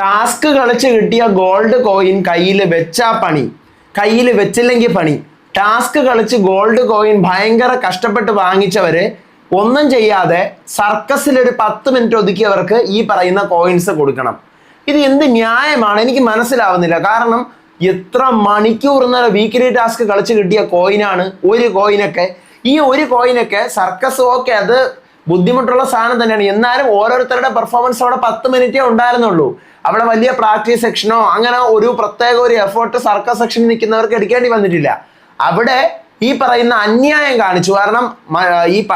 Task കളിച്ച് കിട്ടിയ gold coin കയ്യിൽ വെച്ചാ പണി. കയ്യിൽ വെച്ചില്ലെങ്കിൽ പണി. ടാസ്ക് കളിച്ച് ഗോൾഡ് കോയിൻ ഭയങ്കര കഷ്ടപ്പെട്ട് വാങ്ങിച്ചവര് ഒന്നും ചെയ്യാതെ സർക്കസിൽ ഒരു പത്ത് മിനിറ്റ് ഒതുക്കിയവർക്ക് ഈ പറയുന്ന കോയിൻസ് കൊടുക്കണം. ഇത് എന്ത് ന്യായമാണ്? എനിക്ക് മനസ്സിലാവുന്നില്ല. കാരണം എത്ര മണിക്കൂർ എന്നാൽ വീക്കിലി ടാസ്ക് കളിച്ച് കിട്ടിയ കോയിനാണ് ഒരു കോയിനൊക്കെ. ഈ ഒരു കോയിനൊക്കെ സർക്കസ് ഓക്കെ അത് ബുദ്ധിമുട്ടുള്ള സാധനം തന്നെയാണ്. എന്നാലും ഓരോരുത്തരുടെ പെർഫോമൻസ് അവിടെ പത്ത് മിനിറ്റേ ഉണ്ടായിരുന്നുള്ളൂ. അവിടെ വലിയ പ്രാക്ടീസ് സെക്ഷനോ അങ്ങനെ ഒരു പ്രത്യേക ഒരു എഫേർട്ട് സർക്കാർ സെക്ഷനിൽ നിൽക്കുന്നവർക്ക് എടുക്കേണ്ടി വന്നിട്ടില്ല. അവിടെ ഈ പറയുന്ന അന്യായം കാണിച്ചു. കാരണം ഈ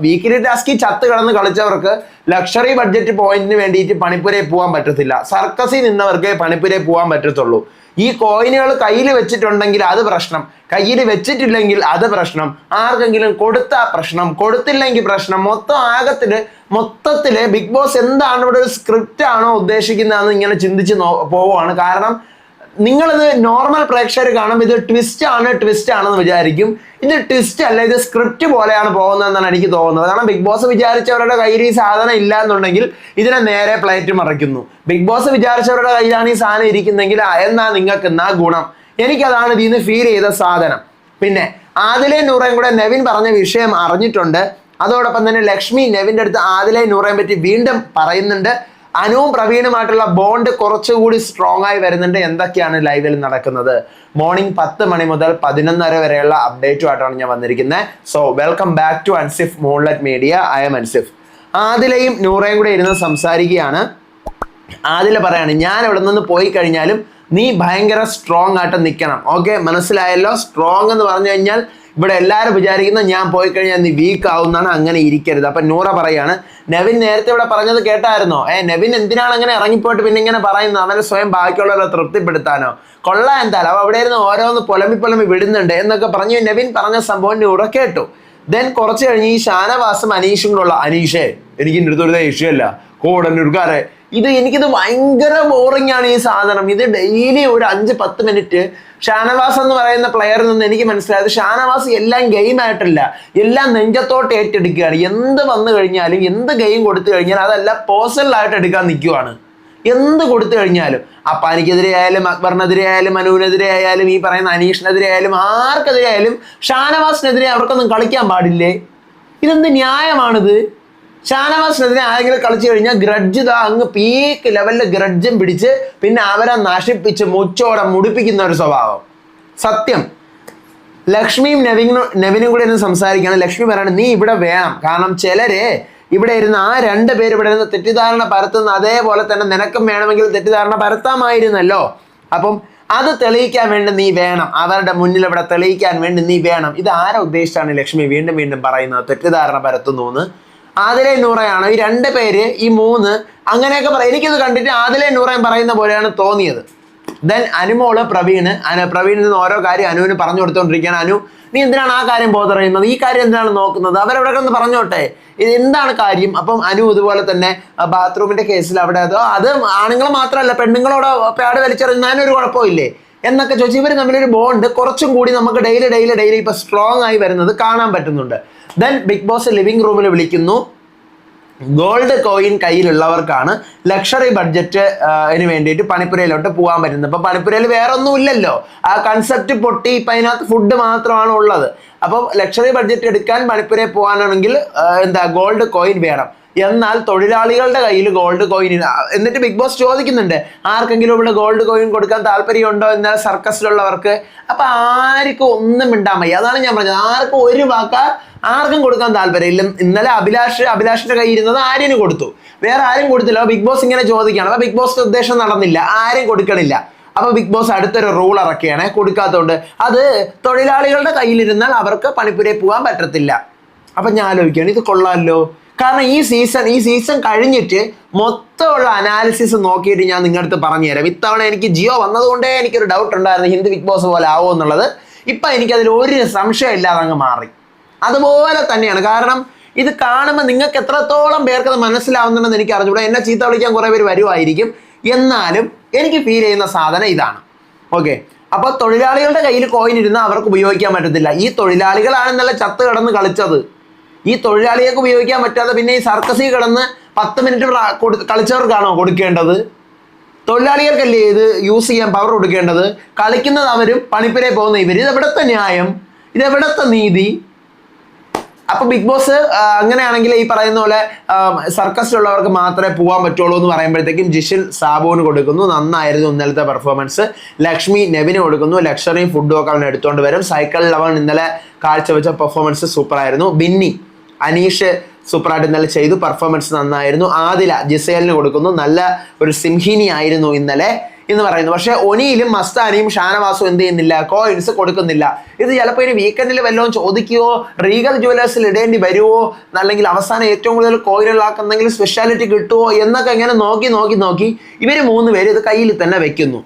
വീക്കിലി ടാസ്കിൽ ചത്ത് കിടന്ന് കളിച്ചവർക്ക് ലക്ഷറി ബഡ്ജറ്റ് പോയിന്റിന് വേണ്ടിയിട്ട് പണിപ്പുരയിൽ പോകാൻ പറ്റത്തില്ല. സർക്കസിൽ നിന്നവർക്ക് പണിപ്പുരയിൽ പോകാൻ പറ്റത്തുള്ളൂ. ഈ കോയിനുകൾ കയ്യിൽ വെച്ചിട്ടുണ്ടെങ്കിൽ അത് പ്രശ്നം. കയ്യിൽ വെച്ചിട്ടില്ലെങ്കിൽ അത് പ്രശ്നം. ആർക്കെങ്കിലും കൊടുത്ത പ്രശ്നം. കൊടുത്തില്ലെങ്കിൽ പ്രശ്നം. മൊത്തം ആകത്തിൽ മൊത്തത്തിൽ ബിഗ് ബോസ് എന്താണ് ഇവിടെ ഒരു സ്ക്രിപ്റ്റ് ആണോ ഉദ്ദേശിക്കുന്നതെന്ന് ഇങ്ങനെ ചിന്തിച്ച് നോ പോവുകയാണ് കാരണം നിങ്ങളിത് നോർമൽ പ്രേക്ഷകർ കാണുമ്പോൾ ഇത് ട്വിസ്റ്റ് ആണ് ട്വിസ്റ്റ് ആണെന്ന് വിചാരിക്കും. ഇത് ട്വിസ്റ്റ് അല്ല ഇത് സ്ക്രിപ്റ്റ് പോലെയാണ് പോകുന്നതെന്നാണ് എനിക്ക് തോന്നുന്നത്. കാരണം ബിഗ് ബോസ് വിചാരിച്ചവരുടെ കയ്യിൽ ഈ സാധനം ഇല്ല എന്നുണ്ടെങ്കിൽ ഇതിനെ നേരെ പ്ലേറ്റ് മറയ്ക്കുന്നു ബിഗ് ബോസ് വിചാരിച്ചവരുടെ കയ്യിലാണ് ഈ സാധനം ഇരിക്കുന്നെങ്കിൽ എന്നാ നിങ്ങൾക്ക് എന്നാ ഗുണം. എനിക്കതാണ് ഇതിൽ നിന്ന് ഫീൽ ചെയ്ത സാധനം. പിന്നെ ആദിലെ നൂറയും കൂടെ നെവിൻ പറഞ്ഞ വിഷയം അറിഞ്ഞിട്ടുണ്ട്. അതോടൊപ്പം തന്നെ ലക്ഷ്മി നെവിന്റെ അടുത്ത് ആദിലെ നൂറേം പറ്റി വീണ്ടും പറയുന്നുണ്ട്. അനുവും പ്രവീണുമായിട്ടുള്ള ബോണ്ട് കുറച്ചുകൂടി സ്ട്രോങ് ആയി വരുന്നുണ്ട്. എന്തൊക്കെയാണ് ലൈവിൽ നടക്കുന്നത്? മോർണിംഗ് പത്ത് മണി മുതൽ പതിനൊന്നര വരെയുള്ള അപ്ഡേറ്റുമായിട്ടാണ് ഞാൻ വന്നിരിക്കുന്നത് so welcome back to Ansif മോൺലെറ്റ് media I M Ansif ആദിലയും നൂറയും കൂടെ ഇരുന്ന് സംസാരിക്കുകയാണ്. ആദില പറയാണ് ഞാൻ ഇവിടെ നിന്ന് പോയി കഴിഞ്ഞാലും നീ ഭയങ്കര സ്ട്രോങ് ആയിട്ട് നിൽക്കണം ഓക്കെ മനസ്സിലായല്ലോ? സ്ട്രോങ് എന്ന് പറഞ്ഞു കഴിഞ്ഞാൽ ഇവിടെ എല്ലാവരും വിചാരിക്കുന്ന ഞാൻ പോയി കഴിഞ്ഞാൽ നീ വീക്ക് ആവുന്നതാണ് അങ്ങനെ ഇരിക്കരുത്. അപ്പൊ നൂറ പറയാണ് നെവിൻ നേരത്തെ ഇവിടെ പറഞ്ഞത് കേട്ടായിരുന്നോ? ഏ നെവിൻ എന്തിനാണ് അങ്ങനെ ഇറങ്ങിപ്പോയിട്ട് പിന്നെ ഇങ്ങനെ പറയുന്നത്? അവനെ സ്വയം ബാക്കിയുള്ളവരെ തൃപ്തിപ്പെടുത്താനോ? കൊള്ളാൻ എന്താ അവ അവിടെ ഇരുന്ന് ഓരോന്ന് പൊലമ്പി പൊലമ്പി വിടുന്നുണ്ട് എന്നൊക്കെ പറഞ്ഞ്. നെവിൻ പറഞ്ഞ സംഭവം നൂറ കേട്ടു ദെൻ കുറച്ച് കഴിഞ്ഞ് ഈ ഷാനവാസും അനീഷും കൂടെ ഉള്ള അനീഷേ എനിക്ക് എന്റെ അടുത്തൊരു ദേഷ്യമല്ല കോടന്നൂർക്കാരെ ഇത് എനിക്കിത് ഭയങ്കര ബോറിംഗ് ആണ് ഈ സാധനം. ഇത് ഡെയിലി ഒരു അഞ്ച് പത്ത് മിനിറ്റ് ഷാനവാസ് എന്ന് പറയുന്ന പ്ലെയറിൽ നിന്ന് എനിക്ക് മനസ്സിലായത് ഷാനവാസ് എല്ലാം ഗെയിം ആയിട്ടല്ല. എല്ലാം നെഞ്ചത്തോട്ട് ഏറ്റെടുക്കുകയാണ്. എന്ത് വന്നു കഴിഞ്ഞാലും എന്ത് ഗെയിം കൊടുത്തു കഴിഞ്ഞാലും അതെല്ലാം പേഴ്സണലായിട്ട് എടുക്കാൻ നിൽക്കുവാണ്. എന്ത് കൊടുത്തു കഴിഞ്ഞാലും അപ്പാനിക്കെതിരെ ആയാലും അക്ബറിനെതിരെ ആയാലും ആയാലും ഈ പറയുന്ന അനീഷിനെതിരെ ആയാലും ആർക്കെതിരെ ആയാലും ഷാനവാസിനെതിരെ അവർക്കൊന്നും കളിക്കാൻ പാടില്ലേ? ഇതെന്ത് ന്യായമാണിത്? ഷാനവാസിനെതിരെ ആരെങ്കിലും കളിച്ചു കഴിഞ്ഞാൽ ഗ്രഡ്ജ് ഇതാ അങ്ങ് പീക്ക് ലെവലിൽ ഗ്രഡ്ജും പിടിച്ച് പിന്നെ അവരെ നശിപ്പിച്ച് മുച്ചോടെ മുടിപ്പിക്കുന്ന ഒരു സ്വഭാവം. സത്യം. ലക്ഷ്മിയും നെവിനും നെവിനും കൂടെ ഒന്ന് സംസാരിക്കുകയാണ്. ലക്ഷ്മി പറയണം നീ ഇവിടെ വേണം. കാരണം ചിലര് ഇവിടെ ഇരുന്ന് ആ രണ്ട് പേര് ഇവിടെ ഇരുന്ന് തെറ്റിദ്ധാരണ പരത്തുന്ന അതേപോലെ തന്നെ നിനക്കും വേണമെങ്കിൽ തെറ്റിദ്ധാരണ പരത്താമായിരുന്നല്ലോ. അപ്പം അത് തെളിയിക്കാൻ വേണ്ടി നീ വേണം. അവരുടെ മുന്നിൽ ഇവിടെ തെളിയിക്കാൻ വേണ്ടി നീ വേണം. ഇത് ആരെ ഉദ്ദേശിച്ചാണ് ലക്ഷ്മി വീണ്ടും വീണ്ടും പറയുന്നത്? തെറ്റിദ്ധാരണ പരത്തുന്നു എന്ന്. ആദിലെ നൂറയാണ്. ഈ രണ്ട് പേര് ഈ മൂന്ന് അങ്ങനെയൊക്കെ പറയും. എനിക്കിത് കണ്ടിട്ട് ആദിലെ നൂറയും പറയുന്ന പോലെയാണ് തോന്നിയത്. ദെൻ അനുമോൾ പ്രവീണ്. പ്രവീണിൽ നിന്ന് ഓരോ കാര്യം അനുവിന് പറഞ്ഞു കൊടുത്തുകൊണ്ടിരിക്കുകയാണ് അനു നീ എന്തിനാണ് ആ കാര്യം ബോധറിയുന്നത്? ഈ കാര്യം എന്തിനാണ് നോക്കുന്നത്? അവരവിടെ ഒന്ന് പറഞ്ഞോട്ടെ. ഇത് എന്താണ് കാര്യം? അപ്പം അനു ഇതുപോലെ തന്നെ ബാത്റൂമിന്റെ കേസിൽ അവിടെ അതോ അത് ആണുങ്ങൾ മാത്രമല്ല പെണ്ണുങ്ങളോട് പാട് വലിച്ചെറിയുന്ന ഒരു കുഴപ്പമില്ലേ? എന്നൊക്കെ ചോദിച്ചു ഇവർ തമ്മിലൊരു ബോണ്ട് കുറച്ചും കൂടി നമുക്ക് ഡെയിലി ഡെയിലി ഡെയിലി ഇപ്പൊ സ്ട്രോങ് ആയി വരുന്നത് കാണാൻ പറ്റുന്നുണ്ട്. ദെൻ ബിഗ് ബോസ് ലിവിംഗ് റൂമിൽ വിളിക്കുന്നു. ഗോൾഡ് കോയിൻ കയ്യിലുള്ളവർക്കാണ് ലക്ഷറി ബഡ്ജറ്റ് അതിന് വേണ്ടിയിട്ട് പണിപ്പുരയിലോട്ട് പോകാൻ പറ്റുന്നത്. ഇപ്പൊ പണിപ്പുരയിൽ വേറെ ഒന്നും ഇല്ലല്ലോ ആ കൺസെപ്റ്റ് പൊട്ടി ഇപ്പൊ അതിനകത്ത് ഫുഡ് മാത്രമാണ് ഉള്ളത് അപ്പം ലക്ഷറി ബഡ്ജറ്റ് എടുക്കാൻ പണിപ്പുരയിൽ പോകാനാണെങ്കിൽ എന്താ ഗോൾഡ് കോയിൻ വേണം. എന്നാൽ തൊഴിലാളികളുടെ കയ്യിൽ ഗോൾഡ് കോയിൻ എന്നിട്ട് ബിഗ് ബോസ് ചോദിക്കുന്നുണ്ട് ആർക്കെങ്കിലും ഇവിടെ ഗോൾഡ് കോയിൻ കൊടുക്കാൻ താല്പര്യമുണ്ടോ? എന്നാൽ സർക്കസിലുള്ളവർക്ക്. അപ്പൊ ആർക്കും ഒന്നും മിണ്ടാൻ വയ്യ. അതാണ് ഞാൻ പറഞ്ഞത്. ആർക്കും ഒരു വാക്ക ആർക്കും കൊടുക്കാൻ താല്പര്യമില്ല ഇന്നലെ അഭിലാഷ് അഭിലാഷിന്റെ കയ്യിൽ ഇരുന്നത് ആര്യന് കൊടുത്തു. വേറെ ആരും കൊടുത്തില്ല. ബിഗ് ബോസ് ഇങ്ങനെ ചോദിക്കുകയാണ്. അപ്പൊ ബിഗ് ബോസ് ഉദ്ദേശം നടന്നില്ല. ആരും കൊടുക്കണില്ല. അപ്പൊ ബിഗ് ബോസ് അടുത്തൊരു റൂൾ ഇറക്കുകയാണ് കൊടുക്കാത്തതുകൊണ്ട്. അത് തൊഴിലാളികളുടെ കയ്യിലിരുന്നാൽ അവർക്ക് പണിപ്പുരയിൽ പോകാൻ പറ്റത്തില്ല. അപ്പൊ ഞാൻ ആലോചിക്കുകയാണ് ഇത് കൊള്ളാമല്ലോ. കാരണം ഈ സീസൺ ഈ സീസൺ കഴിഞ്ഞിട്ട് മൊത്തമുള്ള അനാലിസിസ് നോക്കിയിട്ട് ഞാൻ നിങ്ങളുടെ അടുത്ത് തരാം. ഇത്തവണ എനിക്ക് ജിയോ വന്നതുകൊണ്ടേ എനിക്കൊരു ഡൗട്ട് ഉണ്ടായിരുന്നു ഹിന്ദി ബിഗ് ബോസ് പോലെ ആവോ എന്നുള്ളത്. ഇപ്പൊ എനിക്കതിൽ ഒരു സംശയം ഇല്ലാതെ അങ്ങ് മാറി. അതുപോലെ തന്നെയാണ്. കാരണം ഇത് കാണുമ്പോൾ നിങ്ങൾക്ക് എത്രത്തോളം പേർക്ക് അത് മനസ്സിലാവുന്നുണ്ടെന്ന് എനിക്ക് അറിഞ്ഞൂടെ എന്നെ ചീത്ത വിളിക്കാൻ കുറേ പേര് വരുമായിരിക്കും എന്നാലും എനിക്ക് ഫീൽ ചെയ്യുന്ന സാധനം ഇതാണ്. ഓക്കെ അപ്പോൾ തൊഴിലാളികളുടെ കയ്യിൽ കോയിൻ ഇരുന്ന് അവർക്ക് ഉപയോഗിക്കാൻ പറ്റത്തില്ല. ഈ തൊഴിലാളികളാണ് നല്ല ചത്ത് കിടന്ന് കളിച്ചത്. ഈ തൊഴിലാളികൾക്ക് ഉപയോഗിക്കാൻ പറ്റാതെ പിന്നെ ഈ സർക്കസിൽ കിടന്ന് പത്ത് മിനിറ്റ് കളിച്ചവർക്കാണോ കൊടുക്കേണ്ടത്? തൊഴിലാളികൾക്കല്ലേ ഇത് യൂസ് ചെയ്യാൻ പവർ കൊടുക്കേണ്ടത്? കളിക്കുന്നത് അവരും പണിപ്പുരെ പോകുന്ന ഇവർ ഇത് എവിടത്തെ ന്യായം? ഇത് എവിടത്തെ നീതി? അപ്പൊ ബിഗ് ബോസ് അങ്ങനെയാണെങ്കിൽ ഈ പറയുന്ന പോലെ സർക്കസിലുള്ളവർക്ക് മാത്രമേ പോകാൻ പറ്റുള്ളൂ എന്ന് പറയുമ്പോഴത്തേക്കും ജിഷിൽ സാബുവിന് കൊടുക്കുന്നു. നന്നായിരുന്നു ഇന്നലത്തെ പെർഫോമൻസ് ലക്ഷ്മി നെവിന് കൊടുക്കുന്നു. ലക്ഷറിയും ഫുഡും ഒക്കെ അവൻ എടുത്തുകൊണ്ട് വരും. സൈക്കിളിൽ അവൻ ഇന്നലെ കാഴ്ചവെച്ച പെർഫോമൻസ് സൂപ്പർ ആയിരുന്നു. ബിന്നി അനീഷ് സൂപ്പറായിട്ട് ഇന്നലെ ചെയ്തു. പെർഫോമൻസ് നന്നായിരുന്നു. ആദില ജിസേലിന് കൊടുക്കുന്നു. നല്ല ഒരു സിംഹിനി ആയിരുന്നു ഇന്നലെ എന്ന് പറയുന്നു. പക്ഷേ ഒനിയിലും മസ്താനിയും ഷാനവാസും എന്ത് ചെയ്യുന്നില്ല? കോയിൻസ് കൊടുക്കുന്നില്ല. ഇത് ചിലപ്പോൾ ഇനി വീക്കെൻഡിൽ വല്ലതും ചോദിക്കുവോ റീഗൽ ജുവലേഴ്സിൽ ഇടേണ്ടി വരുമോ അല്ലെങ്കിൽ അവസാനം ഏറ്റവും കൂടുതൽ കോയിനുകളാക്കുന്നെങ്കിൽ സ്പെഷ്യാലിറ്റി കിട്ടുമോ എന്നൊക്കെ ഇങ്ങനെ നോക്കി നോക്കി നോക്കി ഇവർ മൂന്ന് പേര് ഇത് കയ്യിൽ തന്നെ വെക്കുന്നു.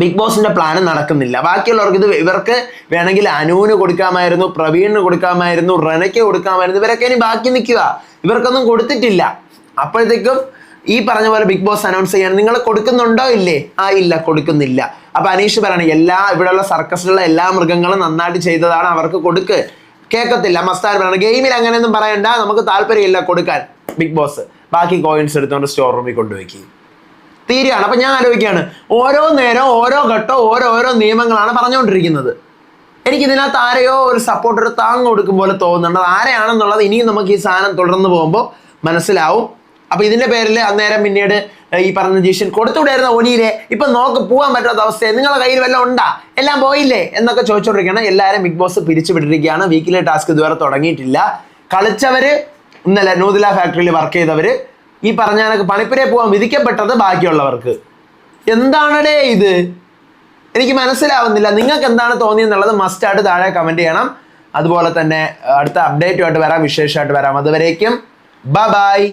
ബിഗ് ബോസിന്റെ പ്ലാൻ നടക്കുന്നില്ല. ബാക്കിയുള്ളവർക്ക് ഇത് ഇവർക്ക് വേണമെങ്കിൽ അനുവിന് കൊടുക്കാമായിരുന്നു പ്രവീണിന് കൊടുക്കാമായിരുന്നു റനയ്ക്ക് കൊടുക്കാമായിരുന്നു ഇവരൊക്കെ ഇനി ബാക്കി നിൽക്കുക. ഇവർക്കൊന്നും കൊടുത്തിട്ടില്ല. അപ്പോഴത്തേക്കും ഈ പറഞ്ഞ പോലെ ബിഗ് ബോസ് അനൗൺസ് ചെയ്യാൻ നിങ്ങൾ കൊടുക്കുന്നുണ്ടോ ഇല്ലേ? ആ ഇല്ല കൊടുക്കുന്നില്ല. അപ്പൊ അനീഷ് പറയണം എല്ലാ ഇവിടെയുള്ള സർക്കസിലുള്ള എല്ലാ മൃഗങ്ങളും നന്നായിട്ട് ചെയ്തതാണ് അവർക്ക് കൊടുക്ക്. കേൾക്കത്തില്ല മസ്താൻ പറയണം ഗെയിമിൽ അങ്ങനെയൊന്നും പറയണ്ട. നമുക്ക് താല്പര്യമില്ല കൊടുക്കാൻ. ബിഗ് ബോസ് ബാക്കി കോയിൻസ് എടുത്തുകൊണ്ട് സ്റ്റോർ റൂമിൽ കൊണ്ടുവയ്ക്കും തീരുകയാണ്. അപ്പൊ ഞാൻ ആലോചിക്കുകയാണ്. ഓരോ നേരം ഓരോ ഘട്ടം ഓരോരോ നിയമങ്ങളാണ് പറഞ്ഞുകൊണ്ടിരിക്കുന്നത്. എനിക്ക് ഇതിനകത്ത് ആരെയോ ഒരു സപ്പോർട്ട് ഒരു താങ്ങ് കൊടുക്കും പോലെ തോന്നുന്നുണ്ട്. ആരെയാണെന്നുള്ളത് ഇനിയും നമുക്ക് ഈ സാധനം തുടർന്ന് പോകുമ്പോൾ മനസ്സിലാവും. അപ്പൊ ഇതിന്റെ പേരിൽ അന്നേരം പിന്നീട് ഈ പറഞ്ഞ ജിഷൻ കൊടുത്തുവിടായിരുന്ന ഒനിയിലെ ഇപ്പൊ നോക്ക് പോകാൻ പറ്റാത്ത അവസ്ഥയെ നിങ്ങളുടെ കയ്യിൽ വല്ലതും ഉണ്ടാ? എല്ലാം പോയില്ലേ? എന്നൊക്കെ ചോദിച്ചുകൊണ്ടിരിക്കുകയാണ്. എല്ലാവരും ബിഗ് ബോസ് പിരിച്ചു വിട്ടിരിക്കുകയാണ് വീക്കിലെ ടാസ്ക് ഇതുവരെ തുടങ്ങിയിട്ടില്ല. കളിച്ചവര് ഇന്നലെ നൂതില ഫാക്ടറിയിൽ വർക്ക് ചെയ്തവര് ഈ പറഞ്ഞ കണക്ക് പോകാൻ വിധിക്കപ്പെട്ടത് ബാക്കിയുള്ളവർക്ക് എന്താണടേ ഇത്? എനിക്ക് മനസ്സിലാവുന്നില്ല. നിങ്ങൾക്ക് എന്താണ് തോന്നിയെന്നുള്ളത് മസ്റ്റായിട്ട് താഴെ കമന്റ് ചെയ്യണം. അതുപോലെ തന്നെ അടുത്ത അപ്ഡേറ്റുമായിട്ട് വരാം വിശേഷമായിട്ട് വരാം. അതുവരേക്കും ബൈ